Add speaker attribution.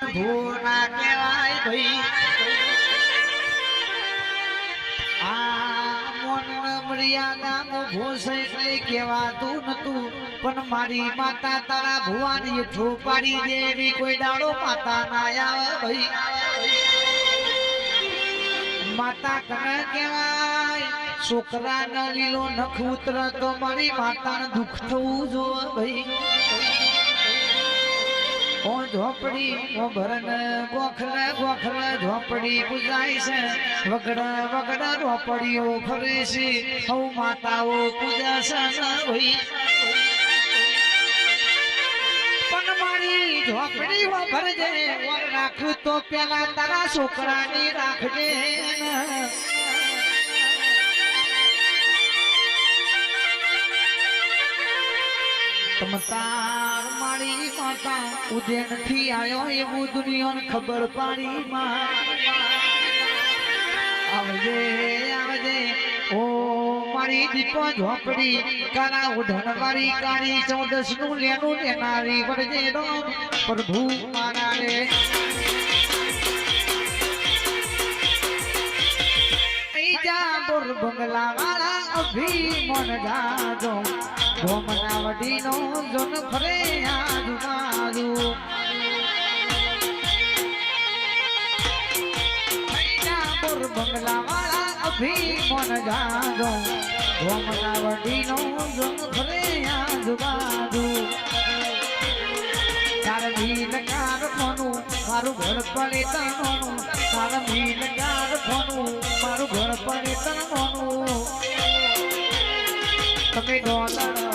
Speaker 1: ભૂના કહેવાય ભાઈ. મર્યાદામાં ભૂસ એટલે કહેવાતું નતું. પણ મારી માતા તારા ભુવાની પાડી દે એવી કોઈ દાડો માતા ના આવે ભાઈ. માતા કને કહેવાય? છોકરા ન લીલો નખ તો મારી માતાને દુઃખ થવું જોવે ભાઈ. ઝોપડી ઓ ભરન ગોખલે ગોખલે ઝોપડી પૂજાય છે. વગડા વગડા ઝોપડીઓ ફરે છે. હવ માતાઓ પૂજા ભાઈ પણ મારી ઝોપડી ઓ ભરજે, ઓર રાખ તો પેલા તારા છોકરાની રાખજે. તમતાર મારી માતા ઉદયથી આવ્યો એવું દુનિયાને ખબર પાડી આવજે આવજે. ઓ મારી દીપો ઝોપડી કારા ઉઢણ વાળી કાળી ચૌદસનું લેનું લેનારી વરજે પ્રભુ મારા રે. જા બોર બંગલા વાળા અભિમન જાજો. ગોમના વડીનો જોન ફરે આજ મારું બોર બંગલા વાળા અભિમન જાજો. ગોમના વડીનો જોન ફરે આજુબાજુ તાર ભીલ કાર ફોનું મારું ઘર પડે તનોનું તાર મીન ગાર ફોનું મારું ઘર પડે તનોનું તમે ડોલર